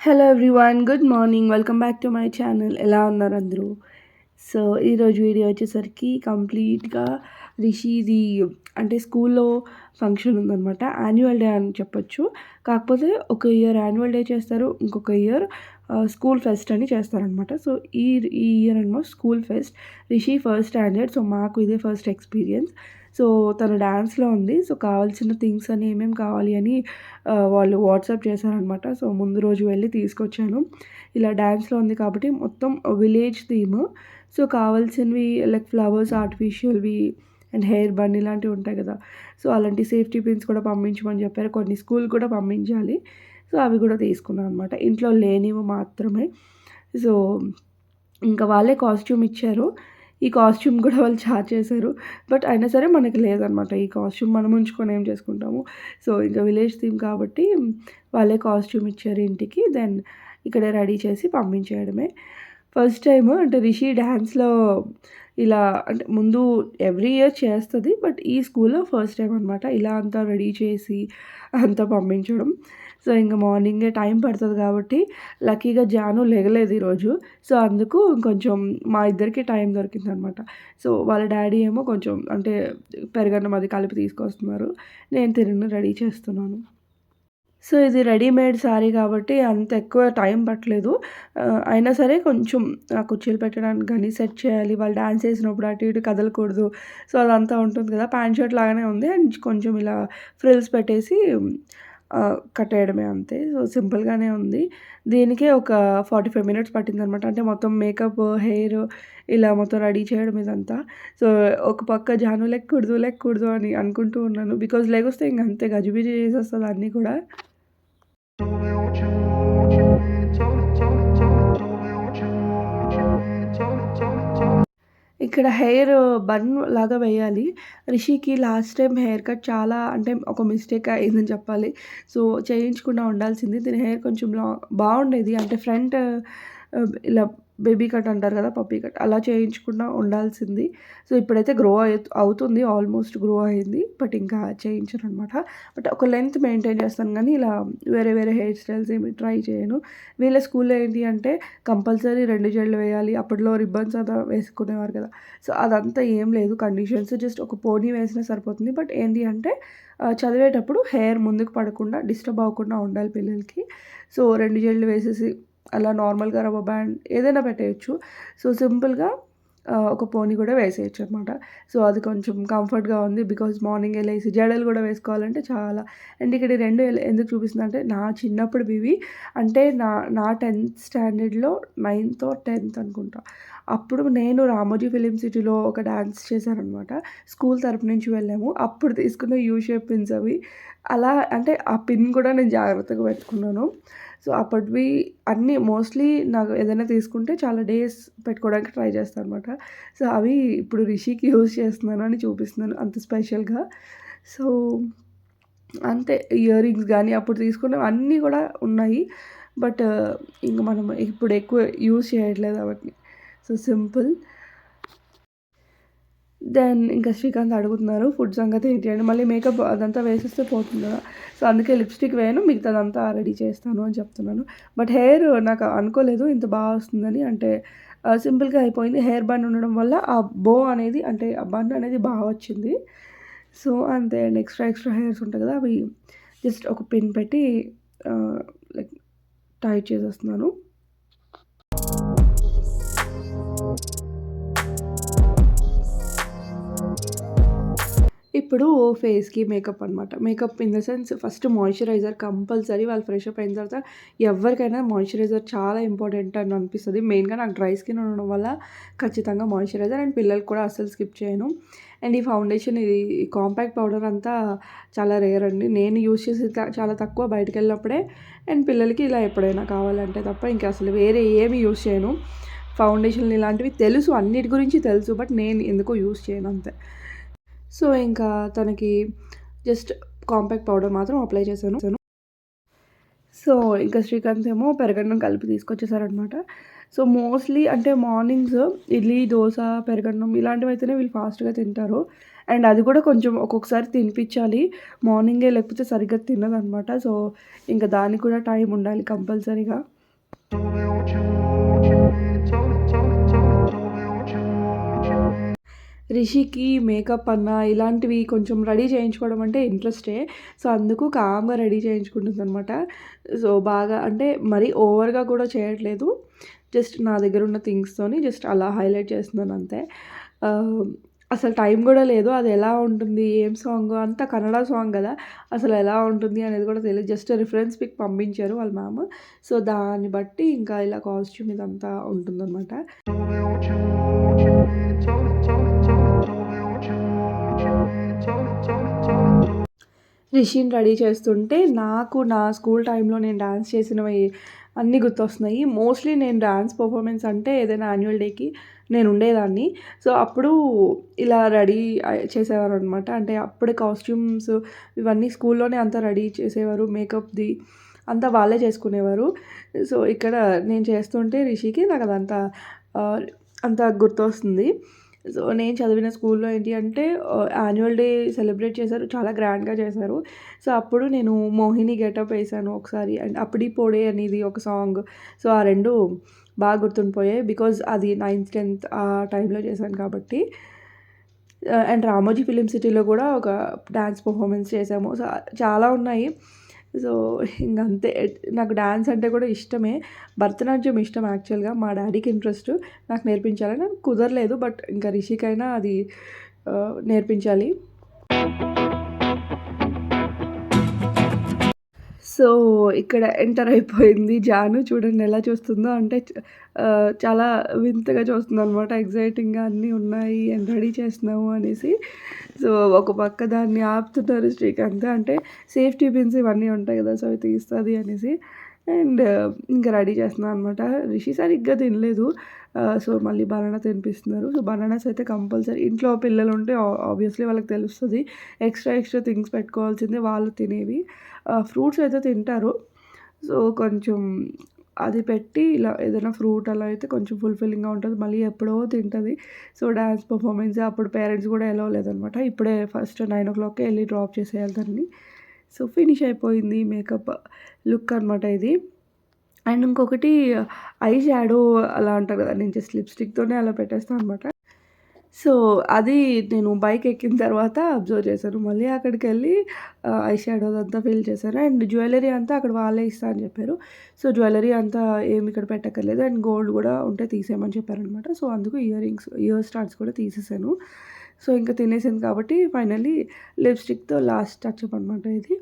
Hello everyone good morning welcome back to my channel ఎలా ఉన్నారు అందరూ? సో ఈరోజు వీడియో వచ్చేసరికి కంప్లీట్గా రిషిది అంటే స్కూల్లో ఫంక్షన్ ఉందన్నమాట. యాన్యువల్ డే అని చెప్పొచ్చు. కాకపోతే ఒక ఇయర్ యాన్యువల్ డే చేస్తారు ఇంకొక ఇయర్ స్కూల్ ఫెస్ట్ అని చేస్తారనమాట సో ఈ ఈ ఇయర్ అనమాట school fest Rishi first standard so మాకు ఇదే ఫస్ట్ ఎక్స్పీరియన్స్ సో తను డ్యాన్స్లో ఉంది. సో కావాల్సిన థింగ్స్ అని ఏమేమి కావాలి అని వాళ్ళు వాట్సాప్ చేశారనమాట సో ముందు రోజు వెళ్ళి తీసుకొచ్చాను. ఇలా డ్యాన్స్లో ఉంది కాబట్టి మొత్తం విలేజ్ థీమ్. సో కావాల్సినవి లైక్ ఫ్లవర్స్ ఆర్టిఫిషియల్వి అండ్ హెయిర్ బన్ ఇలాంటివి ఉంటాయి కదా. సో అలాంటి సేఫ్టీ పిన్స్ కూడా పంపించమని చెప్పారు. కొన్ని స్కూల్ కూడా పంపించాలి. సో అవి కూడా తీసుకున్నాను అనమాట ఇంట్లో లేనివి మాత్రమే. సో ఇంకా వాళ్ళే కాస్ట్యూమ్ ఇచ్చారు. ఈ కాస్ట్యూమ్ కూడా వాళ్ళు చార్జ్ చేశారు. బట్ అయినా సరే మనకి లేదనమాట ఈ కాస్ట్యూమ్ మనం ఉంచుకొని ఏం చేసుకుంటాము? సో ఇంకా విలేజ్ థీమ్ కాబట్టి వాళ్ళే కాస్ట్యూమ్ ఇచ్చారు ఇంటికి. దెన్ ఇక్కడ రెడీ చేసి పంపించేయడమే. ఫస్ట్ టైం అంటే రిషి డ్యాన్స్లో ఇలా అంటే ముందు ఎవ్రీ ఇయర్ చేస్తుంది. బట్ ఈ స్కూల్లో ఫస్ట్ టైం అనమాట ఇలా అంతా రెడీ చేసి అంతా పంపించడం. సో ఇంకా మార్నింగే టైం పడుతుంది కాబట్టి లక్కీగా జాను లేగలేదు ఈరోజు. సో అందుకు కొంచెం మా ఇద్దరికి టైం దొరికింది అనమాట సో వాళ్ళ డాడీ ఏమో కొంచెం అంటే పెరగన్నం అది కలిపి తీసుకొస్తున్నారు. నేను తిరిగి రెడీ చేస్తున్నాను. సో ఇది రెడీమేడ్ శారీ కాబట్టి అంత ఎక్కువ టైం పట్టలేదు. అయినా సరే కొంచెం ఆ కుర్చీలు పెట్టడానికి కానీ సెట్ చేయాలి. వాళ్ళు డ్యాన్స్ వేసినప్పుడు అటు ఇటు కదలకూడదు. సో అదంతా ఉంటుంది కదా. ప్యాంట్ షర్ట్ లాగానే ఉంది. అండ్ కొంచెం ఇలా ఫ్రిల్స్ పెట్టేసి కట్టేయడమే అంతే. సో సింపుల్గానే ఉంది. దీనికే ఒక ఫార్టీ ఫైవ్ మినిట్స్ పట్టింది అనమాట అంటే మొత్తం మేకప్ హెయిర్ ఇలా మొత్తం రెడీ చేయడం ఇదంతా. సో ఒక పక్క జాను లెక్కూడదు లెక్కూడదు అని అనుకుంటూ ఉన్నాను. బికాజ్ లేకొస్తే ఇంక అంతే గజిబిజి చేసేస్తుంది అన్నీ కూడా. ఇక్కడ హెయిర్ బన్ లాగా వేయాలి. రిషికి లాస్ట్ టైం హెయిర్ కట్ చాలా అంటే ఒక మిస్టేక్ అయిందని చెప్పాలి. సో చేయించకుండా ఉండాల్సింది. దీని హెయిర్ కొంచెం లా బాగుండేది. అంటే ఫ్రంట్ ఇలా బేబీ కట్ అంటారు కదా పప్పీ కట్. అలా చేయించకుండా ఉండాల్సింది. సో ఇప్పుడైతే గ్రో అవుతుంది ఆల్మోస్ట్ గ్రో అయింది బట్ ఇంకా చేయించను అనమాట బట్ ఒక లెంత్ మెయింటైన్ చేస్తాను కానీ ఇలా వేరే వేరే హెయిర్ స్టైల్స్ ఏమి ట్రై చేయను. వీళ్ళ స్కూల్లో ఏంటి అంటే కంపల్సరీ రెండు జడలు వేయాలి అప్పట్లో రిబ్బన్స్ అంతా వేసుకునేవారు కదా. సో అదంతా ఏం లేదు. కండిషన్స్ జస్ట్ ఒక పోనీ వేసినా సరిపోతుంది. బట్ ఏంటి అంటే చదివేటప్పుడు హెయిర్ ముందుకు పడకుండా డిస్టర్బ్ అవ్వకుండా ఉండాలి పిల్లలకి. సో రెండు జడలు వేసేసి అలా నార్మల్గా రవ్వ బ్యాండ్ ఏదైనా పెట్టేయచ్చు. సో సింపుల్గా ఒక పోనీ కూడా వేసేయచ్చు అనమాట సో అది కొంచెం కంఫర్ట్గా ఉంది బికాజ్ మార్నింగ్ వెళ్ళేసి జడలు కూడా వేసుకోవాలంటే చాలా. అండ్ ఇక్కడ రెండు ఎందుకు చూపిస్తుంది అంటే నా చిన్నప్పుడు బివి అంటే నా నా టెన్త్ స్టాండర్డ్లో నైన్త్ టెన్త్ అనుకుంటా. అప్పుడు నేను రామోజీ ఫిలిం సిటీలో ఒక డ్యాన్స్ చేశానమాట స్కూల్ తరపు నుంచి వెళ్ళాము. అప్పుడు తీసుకున్న యూ షేప్ పిన్స్ అవి. అలా అంటే ఆ పిన్ కూడా నేను జాగ్రత్తగా పెట్టుకున్నాను. సో అప్పటివి అన్నీ మోస్ట్లీ నాకు ఏదైనా తీసుకుంటే చాలా డేస్ పెట్టుకోవడానికి ట్రై చేస్తాను అనమాట సో అవి ఇప్పుడు రిషికి యూజ్ చేస్తున్నాను అని చూపిస్తున్నాను అంత స్పెషల్గా. సో అంతే ఇయర్ రింగ్స్ కానీ అప్పుడు తీసుకున్నవి అన్నీ కూడా ఉన్నాయి. బట్ ఇంక మనం ఇప్పుడు ఎక్కువ యూజ్ చేయట్లేదు అవన్నీ. So simple. దెన్ ఇంకా శ్రీకాంత్ అడుగుతున్నారు ఫుడ్ సంగతి ఏంటి? అంటే మళ్ళీ మేకప్ అదంతా వేసేస్తే పోతుంది కదా. సో అందుకే లిప్స్టిక్ వేయను మిగతాదంతా రెడీ చేస్తాను అని చెప్తున్నాను. బట్ హెయిర్ నాకు అనుకోలేదు ఇంత బాగా వస్తుందని. అంటే సింపుల్గా అయిపోయింది. హెయిర్ బన్ ఉండడం వల్ల ఆ బో అనేది అంటే ఆ బన్ అనేది బాగా వచ్చింది. సో అంతే అండ్. ఎక్స్ట్రా ఎక్స్ట్రా హెయిర్స్ ఉంటాయి కదా అవి జస్ట్ ఒక పిన్ పెట్టి లైక్ టైట్ చేసేస్తున్నాను. ఇప్పుడు ఫేస్కి మేకప్ అనమాట makeup in the sense first moisturizer compulsory వాళ్ళు ఫ్రెష్ అప్ అయిన తర్వాత ఎవరికైనా మాయిశ్చరైజర్ చాలా ఇంపార్టెంట్ అని అనిపిస్తుంది. మెయిన్గా నాకు డ్రై స్కిన్ ఉండడం వల్ల ఖచ్చితంగా మాయిశ్చరైజర్ అండ్ పిల్లలకి కూడా అస్సలు స్కిప్ చేయను. అండ్ ఈ ఫౌండేషన్ ఇది కాంపాక్ట్ పౌడర్ అంతా చాలా రేర్ అండి. నేను యూజ్ చేసి చాలా తక్కువ బయటకు వెళ్ళినప్పుడే అండ్ పిల్లలకి ఇలా ఎప్పుడైనా కావాలంటే తప్ప ఇంకా అసలు వేరే ఏమి యూజ్ చేయను. ఫౌండేషన్ ఇలాంటివి తెలుసు అన్నిటి గురించి తెలుసు బట్ నేను ఎందుకో యూజ్ చేయను అంతే. సో ఇంకా తనకి జస్ట్ కాంపాక్ట్ పౌడర్ మాత్రం అప్లై చేశాను. సో ఇంకా శ్రీకాంత్ ఏమో పెరగన్నం కలిపి తీసుకొచ్చేసారనమాట సో మోస్ట్లీ అంటే మార్నింగ్స్ ఇడ్లీ దోశ పెరగన్నం ఇలాంటివి అయితేనే వీళ్ళు ఫాస్ట్గా తింటారు. అండ్ అది కూడా కొంచెం ఒక్కొక్కసారి తినిపించాలి. మార్నింగే లేకపోతే సరిగ్గా తినదనమాట సో ఇంకా దానికి కూడా టైం ఉండాలి కంపల్సరీగా. రిషికి మేకప్ అన్నా ఇలాంటివి కొంచెం రెడీ చేయించుకోవడం అంటే ఇంట్రెస్టే. సో అందుకు కామ్గా రెడీ చేయించుకుంటుంది అనమాట సో బాగా అంటే మరీ ఓవర్గా కూడా చేయట్లేదు. జస్ట్ నా దగ్గర ఉన్న థింగ్స్తోని జస్ట్ అలా హైలైట్ చేస్తున్నాను అంతే. అసలు టైం కూడా లేదు. అది ఎలా ఉంటుంది? ఏం సాంగ్? అంతా కన్నడ సాంగ్ కదా. అసలు ఎలా ఉంటుంది అనేది కూడా తెలియదు. జస్ట్ రిఫరెన్స్ పిక్ పంపించారు వాళ్ళ మ్యామ్ సో దాన్ని బట్టి ఇంకా ఇలా కాస్ట్యూమ్ ఇదంతా ఉంటుందన్నమాట. రిషిని రెడీ చేస్తుంటే నాకు నా స్కూల్ టైంలో నేను డాన్స్ చేసినవి అన్నీ గుర్తొస్తున్నాయి. మోస్ట్లీ నేను డాన్స్ పర్ఫార్మెన్స్ అంటే ఏదైనా యాన్యువల్ డేకి నేను ఉండేదాన్ని. సో అప్పుడు ఇలా రెడీ చేసేవారు అనమాట అంటే అప్పుడే కాస్ట్యూమ్స్ ఇవన్నీ స్కూల్లోనే అంతా రెడీ చేసేవారు. మేకప్ది అంతా వాళ్ళే చేసుకునేవారు. సో ఇక్కడ నేను చేస్తుంటే రిషికి నాకు అదంతా అంత గుర్తొస్తుంది. సో నేను చదివిన స్కూల్లో ఏంటి అంటే యాన్యువల్ డే సెలబ్రేట్ చేశారు చాలా గ్రాండ్గా చేశారు. సో అప్పుడు నేను మోహిని గెటప్ వేసాను ఒకసారి. అండ్ అప్పటి పొడే అనేది ఒక సాంగ్. సో ఆ రెండు బాగా గుర్తుండిపోయాయి బికాజ్ అది నైన్త్ టెన్త్ ఆ టైంలో చేశాను కాబట్టి. అండ్ రామోజీ ఫిలిం సిటీలో కూడా ఒక డ్యాన్స్ పర్ఫార్మెన్స్ చేసాము సో చాలా ఉన్నాయి. సో ఇంకంతే. నాకు డ్యాన్స్ అంటే కూడా ఇష్టమే. భరతనాట్యం ఇష్టం యాక్చువల్గా. మా డాడీకి ఇంట్రెస్ట్. నాకు నేర్పించాలని కుదరలేదు బట్ ఇంకా రిషికైనా అది నేర్పించాలి. సో ఇక్కడ ఎంటర్ అయిపోయింది జాను. చూడండి ఎలా చూస్తుందో. అంటే చాలా వింతగా చూస్తుంది అనమాట ఎగ్జైటింగ్గా అన్నీ ఉన్నాయి. అండ్ రెడీ చేస్తున్నాము అనేసి. సో ఒక పక్క దాన్ని ఆపుతున్నారు శ్రీకాంత్. అంటే సేఫ్టీ పిన్స్ ఇవన్నీ ఉంటాయి కదా సో అవి తీస్తుంది అనేసి. అండ్ ఇంకా రెడీ చేస్తున్నాను అనమాట రిషి సరిగ్గా తినలేదు. సో మళ్ళీ బనానా తినిపిస్తున్నారు. సో బనానాస్ అయితే కంపల్సరీ. ఇంట్లో పిల్లలు ఉంటే ఆబ్వియస్లీ వాళ్ళకి తెలుస్తుంది. ఎక్స్ట్రా ఎక్స్ట్రా థింగ్స్ పెట్టుకోవాల్సిందే వాళ్ళు తినేవి. ఫ్రూట్స్ అయితే తింటారు. సో కొంచెం అది పెట్టి ఇలా ఏదైనా ఫ్రూట్ అలా అయితే కొంచెం ఫుల్ఫిల్లింగ్గా ఉంటుంది. మళ్ళీ ఎప్పుడో తింటుంది. సో డ్యాన్స్ పర్ఫార్మెన్స్ అప్పుడు పేరెంట్స్ కూడా ఎలా లేదనమాట. ఇప్పుడే ఫస్ట్ నైన్ ఓ క్లాక్కి వెళ్ళి డ్రాప్ చేసేయాలి దాన్ని. సో ఫినిష్ అయిపోయింది మేకప్ లుక్ అనమాట ఇది. అండ్ ఇంకొకటి ఐ షాడో అలా అంటారు కదా నేను జస్ట్ లిప్స్టిక్తోనే అలా పెట్టేస్తాను అనమాట సో అది నేను బైక్ ఎక్కిన తర్వాత అబ్జర్వ్ చేశాను. మళ్ళీ అక్కడికి వెళ్ళి ఐ షాడో అంతా ఫిల్ చేశాను. అండ్ జ్యువెలరీ అంతా అక్కడ వాళ్ళే ఇస్తా అని చెప్పారు. సో జ్యువెలరీ అంతా ఏమి ఇక్కడ పెట్టక్కర్లేదు. అండ్ గోల్డ్ కూడా ఉంటే తీసేయమని చెప్పారనమాట. సో అందుకు ఇయర్ రింగ్స్ ఇయర్ స్టార్ట్స్ కూడా తీసేసాను. సో ఇంకా తినేసింది కాబట్టి ఫైనల్లీ లిప్స్టిక్తో లాస్ట్ టచ్అప్ అనమాట ఇది.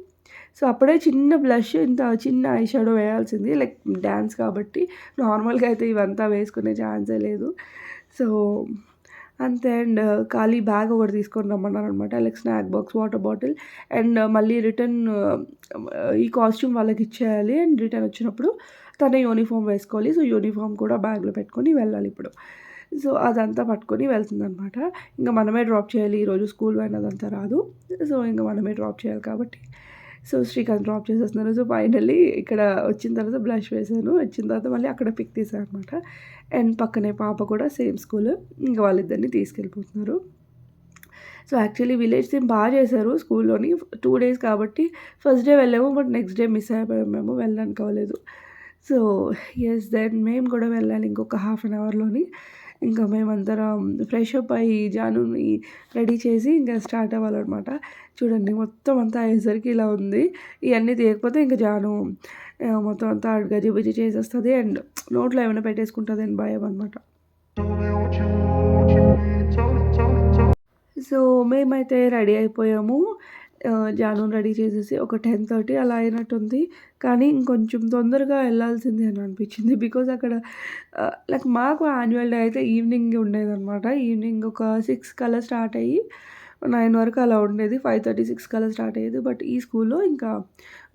సో అప్పుడే చిన్న బ్లష్ ఇంత చిన్న ఐ షాడో వేయాల్సింది. లైక్ డ్యాన్స్ కాబట్టి నార్మల్గా అయితే ఇవంతా వేసుకునే ఛాన్సే లేదు. సో అంతే అండ్ ఖాళీ బ్యాగ్ ఒకటి తీసుకొని రమ్మన్నారు అనమాట like snack box water bottle. And మళ్ళీ రిటర్న్ ఈ కాస్ట్యూమ్ వాళ్ళకి ఇచ్చేయాలి. అండ్ రిటర్న్ వచ్చినప్పుడు తన యూనిఫామ్ వేసుకోవాలి. సో యూనిఫామ్ కూడా బ్యాగ్లో పెట్టుకొని వెళ్ళాలి ఇప్పుడు. సో అదంతా పట్టుకొని వెళ్తుందనమాట. ఇంకా మనమే డ్రాప్ చేయాలి. ఈరోజు స్కూల్ వ్యాన్ అదంతా రాదు. సో ఇంకా మనమే డ్రాప్ చేయాలి కాబట్టి. సో శ్రీకాంత్ డ్రాప్ చేసేస్తున్నారు. సో ఫైనల్లీ ఇక్కడ వచ్చిన తర్వాత బ్లష్ వేసాను వచ్చిన తర్వాత మళ్ళీ అక్కడ పిక్ తీసాను అనమాట. అండ్ పక్కనే పాప కూడా సేమ్ స్కూల్. ఇంకా వాళ్ళిద్దరిని తీసుకెళ్ళిపోతున్నారు. సో యాక్చువల్లీ విలేజ్ థీమ్ బాగా చేశారు స్కూల్లోని. టూ డేస్ కాబట్టి ఫస్ట్ డే వెళ్ళాము బట్ నెక్స్ట్ డే మిస్ అయిపోయాము మేము వెళ్ళడానికి అవ్వలేదు సో ఎస్ దెన్ మేము కూడా వెళ్ళాలి ఇంకొక హాఫ్ అన్ అవర్లోని. ఇంకా మేమందరం ఫ్రెష్ అప్ అయ్యి జానుని రెడీ చేసి ఇంకా స్టార్ట్ అవ్వాలన్నమాట. చూడండి మొత్తం అంతా అయ్యేసరికి ఇలా ఉంది. ఇవన్నీ తీయకపోతే ఇంకా జాను మొత్తం అంతా గజిబిజి చేసేస్తుంది అండ్ నోట్లో ఏమైనా పెట్టేసుకుంటుంది అని భయం అనమాట సో మేమైతే రెడీ అయిపోయాము. జాను రెడీ చేసేసి ఒక టెన్ థర్టీ అలా అయినట్టుంది. కానీ ఇంకొంచెం తొందరగా వెళ్ళాల్సింది అని అనిపించింది. బికాజ్ అక్కడ లైక్ మాకు యాన్యువల్ డే అయితే ఈవినింగ్ ఉండేదన్నమాట. ఈవినింగ్ ఒక సిక్స్ కల్లా స్టార్ట్ అయ్యి నైన్ వరకు అలా ఉండేది. ఫైవ్ థర్టీ సిక్స్ కల్లా స్టార్ట్ అయ్యేది. బట్ ఈ స్కూల్లో ఇంకా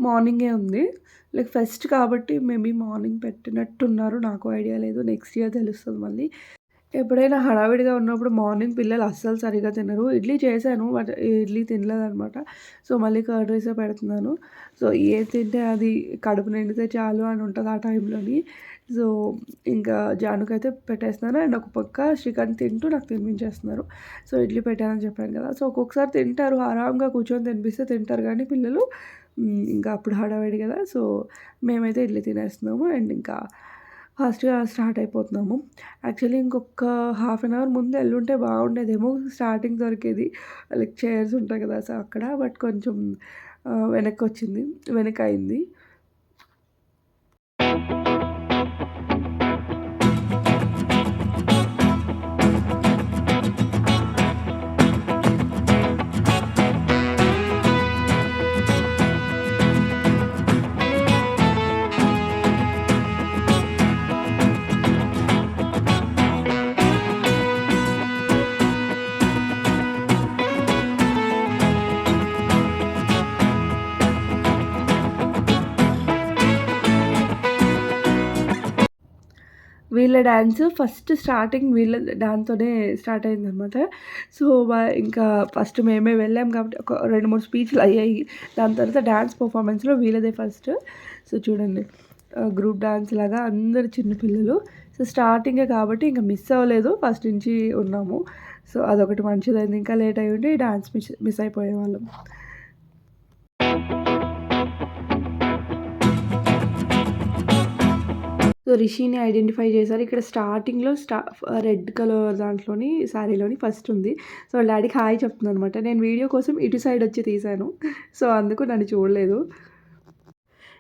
మార్నింగే ఉంది. లైక్ ఫస్ట్ కాబట్టి మేబీ మార్నింగ్ పెట్టినట్టున్నారు. నాకు ఐడియా లేదు. నెక్స్ట్ ఇయర్ తెలుస్తుంది మళ్ళీ. ఎప్పుడైనా హడావిడిగా ఉన్నప్పుడు మార్నింగ్ పిల్లలు అస్సలు సరిగా తినరు. ఇడ్లీ చేశాను. బట్ ఇడ్లీ తినలేదనమాట. సో, మళ్ళీ కర్డ్ రైసే పెడుతున్నాను. సో, ఏది తింటే అది కడుపు నిండితే చాలు అని ఉంటుంది ఆ టైంలోని. సో, ఇంకా జానుకైతే పెట్టేస్తున్నాను. అండ్ ఒక పక్క శ్రీకాంత్ తింటూ నాకు తినిపించేస్తున్నారు. సో, ఇడ్లీ పెట్టానని చెప్పాను కదా! సో, ఒక్కొక్కసారి తింటారు. ఆరాంగా కూర్చొని తినిపిస్తే తింటారు కానీ పిల్లలు ఇంకా అప్పుడు హడావిడి కదా! సో, మేమైతే ఇడ్లీ తినేస్తున్నాము. అండ్ ఇంకా ఫాస్ట్‌గా స్టార్ట్ అయిపోతున్నాము. యాక్చువల్లీ ఇంకొక హాఫ్ అన్ అవర్ ముందు వెళ్ళుంటే బాగుండేదేమో. స్టార్టింగ్ దొరికేది. లైక్ చైర్స్ ఉంటాయి కదా! సో, అక్కడ బట్ కొంచెం వెనక్కి వచ్చింది వెనక అయింది వీళ్ళ డ్యాన్స్ ఫస్ట్ స్టార్టింగ్ వీళ్ళ దాంతోనే స్టార్ట్ అయిందనమాట. సో, ఇంకా ఫస్ట్ మేమే వెళ్ళాం కాబట్టి ఒక 2, 3 స్పీచ్‌లు అయ్యాయి. దాని తర్వాత డ్యాన్స్ పర్ఫార్మెన్స్‌లో వీళ్ళదే ఫస్ట్. సో, చూడండి గ్రూప్ డ్యాన్స్ లాగా అందరు చిన్నపిల్లలు సో, స్టార్టింగే కాబట్టి ఇంకా మిస్ అవ్వలేదు. ఫస్ట్ నుంచి ఉన్నాము. సో, అదొకటి మంచిదైంది ఇంకా లేట్ అయ్యుంటే డాన్స్ మిస్ మిస్ అయిపోయేవాళ్ళం. సో, రిషిని ఐడెంటిఫై చేశారు. ఇక్కడ స్టార్టింగ్‌లో స్టా రెడ్ కలర్ దాంట్లోని శారీలోని ఫస్ట్ ఉంది. సో, వాళ్ళ డాడీకి హాయ్ చెప్తుందనమాట. నేను వీడియో కోసం ఇటు సైడ్ వచ్చి తీశాను. సో, అందుకు నన్ను చూడలేదు.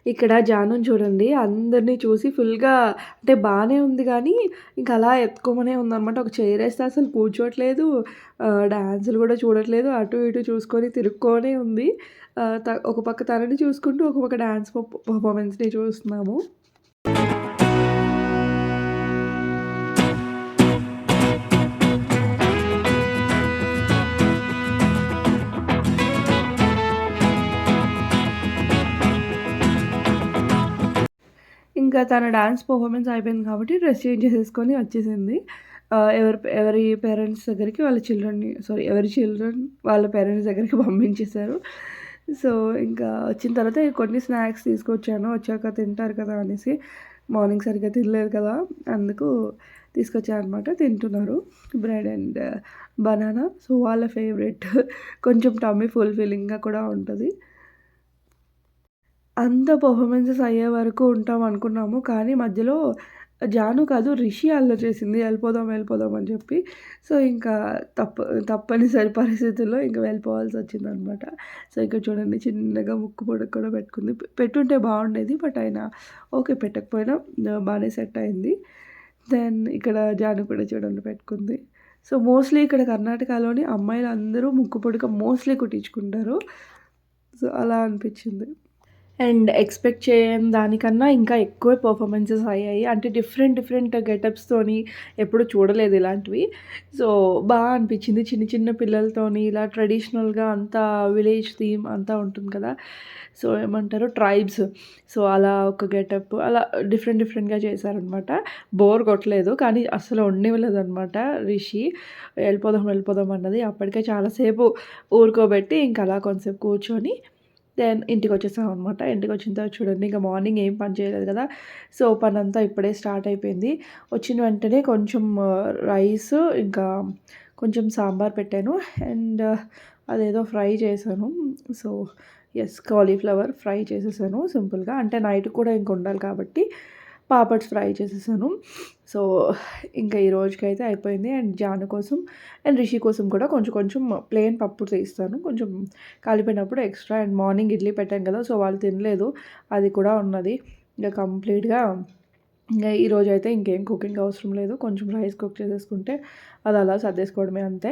ఇక్కడ జానుని చూడండి. అందరిని చూసి ఫుల్‌గా అంటే బాగానే ఉంది కానీ ఇంక అలా ఎత్తుకోమనే ఉందన్నమాట ఒక చైర్ వేస్తే అసలు కూర్చోట్లేదు. డ్యాన్సులు కూడా చూడట్లేదు. అటు ఇటు చూసుకొని తిరుక్కొనే ఉంది. త ఒక పక్క తనని చూసుకుంటూ, ఒక పక్క డ్యాన్స్ పర్ఫార్మెన్స్‌ని చూస్తున్నాము. ఇంకా తన డాన్స్ పర్ఫార్మెన్స్ అయిపోయింది కాబట్టి డ్రెస్ చేంజ్ చేసేసుకొని వచ్చేసింది. ఎవరి ఎవరి పేరెంట్స్ దగ్గరికి వాళ్ళ చిల్డ్రన్‌ని సారీ ఎవరి చిల్డ్రన్ వాళ్ళ పేరెంట్స్ దగ్గరికి పంపించేశారు. సో, ఇంకా వచ్చిన తర్వాత కొన్ని స్నాక్స్ తీసుకొచ్చాను. వచ్చాక తింటారు కదా అనేసి. మార్నింగ్ సరిగ్గా తినలేదు కదా! అందుకు తీసుకొచ్చాను అనమాట. తింటున్నారు. Bread and banana. సో, వాళ్ళ ఫేవరెట్. కొంచెం టమ్మీ ఫుల్‌ఫిల్లింగ్‌గా కూడా ఉంటుంది అంత పర్ఫార్మెన్సెస్ అయ్యే వరకు ఉంటాం అనుకున్నాము. కానీ మధ్యలో జాను కాదు రిషి అల్లరి చేసింది. వెళ్ళిపోదాం వెళ్ళిపోదాం అని చెప్పి. సో, ఇంకా తప్ప తప్పనిసరి పరిస్థితుల్లో ఇంకా వెళ్ళిపోవాల్సి వచ్చింది అనమాట సో, ఇక్కడ చూడండి చిన్నగా ముక్కు పుడక కూడా పెట్టుకుంది. పెట్టుంటే బాగుండేది. బట్ ఆయన ఓకే. పెట్టకపోయినా బాగానే సెట్ అయింది. దెన్ ఇక్కడ జాను కూడా చూడండి పెట్టుకుంది. సో, మోస్ట్‌లీ ఇక్కడ కర్ణాటకలోని అమ్మాయిలు అందరూ ముక్కు పుడక మోస్ట్‌లీ కుట్టించుకుంటారు. సో, అలా అనిపించింది అండ్ ఎక్స్‌పెక్ట్ చేయని దానికన్నా ఇంకా ఎక్కువ పర్ఫార్మెన్సెస్ అయ్యాయి. అంటే డిఫరెంట్ డిఫరెంట్ గెటప్స్‌తోని ఎప్పుడు చూడలేదు ఇలాంటివి. సో, బాగా అనిపించింది చిన్న చిన్న పిల్లలతోని ఇలా ట్రెడిషనల్‌గా అంతా విలేజ్ థీమ్ అంతా ఉంటుంది కదా! సో, ఏమంటారు ట్రైబ్స్. సో, అలా ఒక గెటప్ అలా డిఫరెంట్ డిఫరెంట్‌గా చేశారనమాట. బోర్ కొట్టలేదు. కానీ అసలు ఉండేవలేదు అనమాట రిషి. వెళ్ళిపోదాం, వెళ్ళిపోదాం అన్నది. అప్పటికే చాలాసేపు ఊరుకోబెట్టి ఇంక అలా కొంతసేపు కూర్చొని దెన్ ఇంటికి వచ్చేసామనమాట ఇంటికి తర్వాత చూడండి ఇంకా మార్నింగ్ ఏం పని చేయలేదు కదా! సో, పనంతా ఇప్పుడే స్టార్ట్ అయిపోయింది. వచ్చిన వెంటనే కొంచెం రైస్ ఇంకా కొంచెం సాంబార్ పెట్టాను. అండ్ అదేదో ఫ్రై చేశాను. సో, ఎస్ కాలీఫ్లవర్ ఫ్రై చేసేసాను సింపుల్‌గా. అంటే నైట్ కూడా ఇంక ఉండాలి కాబట్టి పాపడ్స్ ఫ్రై చేసేసాను. సో, ఇంకా ఈ రోజుకైతే అయిపోయింది. అండ్ జాను కోసం అండ్ రిషి కోసం కూడా కొంచెం కొంచెం ప్లెయిన్ పప్పు చేయిస్తాను కొంచెం కాలిపోయినప్పుడు ఎక్స్‌ట్రా అండ్ మార్నింగ్ ఇడ్లీ పెట్టాను కదా! సో, వాళ్ళు తినలేదు. అది కూడా ఉన్నది. ఇంకా కంప్లీట్‌గా ఇంకా ఈరోజు అయితే ఇంకేం కుకింగ్ అవసరం లేదు. కొంచెం రైస్ కుక్ చేసేసుకుంటే అది అలా సర్దేసుకోవడమే అంతే.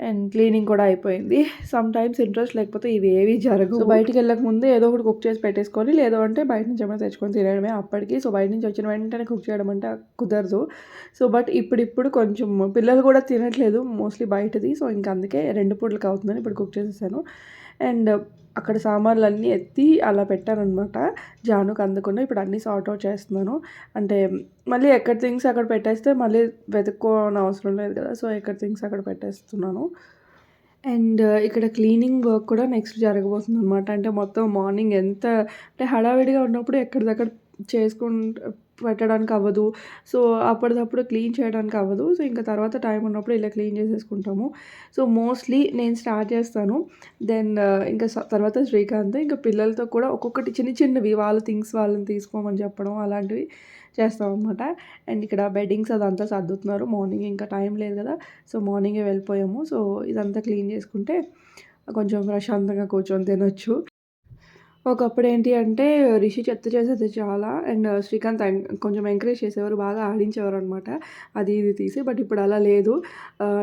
అండ్ క్లీనింగ్ కూడా అయిపోయింది. సమ్ టైమ్స్ ఇంట్రెస్ట్ లేకపోతే ఇవేవి జరగవు. బయటికి వెళ్ళక ముందే ఏదో ఒకటి కుక్ చేసి పెట్టేసుకొని లేదో అంటే బయట నుంచి ఏమైనా తెచ్చుకొని తినడమే అప్పటికి. సో, బయట నుంచి వచ్చిన వెంటనే కుక్ చేయడం అంటే కుదరదు. సో, బట్ ఇప్పుడిప్పుడు కొంచెం పిల్లలు కూడా తినట్లేదు మోస్ట్‌లీ బయటది. సో, ఇంకా అందుకే రెండు పూటలకి అవుతుందని ఇప్పుడు కుక్ చేసేసాను. అండ్ అక్కడ సామాన్లు అన్నీ ఎత్తి అలా పెట్టానమాట జానుకు అందకుండా ఇప్పుడు అన్నీ సార్ట్ అవుట్ చేస్తున్నాను. అంటే మళ్ళీ ఎక్కడ థింగ్స్ అక్కడ పెట్టేస్తే మళ్ళీ వెతుక్కోని అవసరం లేదు కదా సో ఎక్కడ థింగ్స్ అక్కడ పెట్టేస్తున్నాను. అండ్ uh, ఇక్కడ క్లీనింగ్ వర్క్ కూడా నెక్స్ట్ జరగబోతుంది అనమాట అంటే మొత్తం మార్నింగ్ ఎంత అంటే హడావిడిగా ఉన్నప్పుడు ఎక్కడిదక్కడ చేసుకుంటూ పెట్టడానికి అవ్వదు. సో అప్పటిదప్పుడు క్లీన్ చేయడానికి అవ్వదు. సో ఇంకా తర్వాత టైం ఉన్నప్పుడు ఇలా క్లీన్ చేసేసుకుంటాము. సో మోస్ట్లీ నేను స్టార్ట్ చేస్తాను. దెన్ ఇంకా తర్వాత శ్రీకాంత్ ఇంకా పిల్లలతో కూడా ఒక్కొక్కటి చిన్న చిన్నవి వాళ్ళ థింగ్స్ వాళ్ళని తీసుకోమని చెప్పడం అలాంటివి చేస్తాం అనమాట అండ్ ఇక్కడ బెడ్డింగ్స్ అదంతా సర్దుతున్నారు. మార్నింగ్ ఇంకా టైం లేదు కదా. సో మార్నింగే వెళ్ళిపోయాము. సో ఇదంతా క్లీన్ చేసుకుంటే కొంచెం ప్రశాంతంగా కూర్చొని తినొచ్చు. ఒకప్పుడు ఏంటి అంటే రిషి చెత్త చేసేది చాలా. అండ్ శ్రీకాంత్ కొంచెం ఎంకరేజ్ చేసేవారు బాగా ఆడించేవారు అనమాట అది ఇది తీసి బట్ ఇప్పుడు అలా లేదు.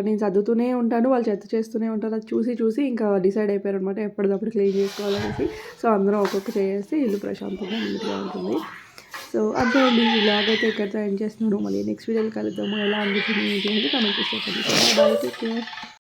నేను చదువుతూనే ఉంటాను వాళ్ళు చెత్త చేస్తూనే ఉంటారు. అది చూసి చూసి ఇంకా డిసైడ్ అయిపోయారు అనమాట ఎప్పటికప్పుడు క్లీన్ చేసుకోవాలనేసి. సో అందరం ఒక్కొక్క చేస్తే ఇల్లు ప్రశాంతంగా నీట్గా ఉంటుంది. సో అంతే అండి. ఇలాగైతే ఇక్కడితో ఎండ్ చేస్తున్నాను. మళ్ళీ నెక్స్ట్ వీడియోలో కలుద్దాము. ఎలా అనిపించింది ఏంటి అనేది కమెంట్ చేసేసాను బాయ్ టేక్ కేర్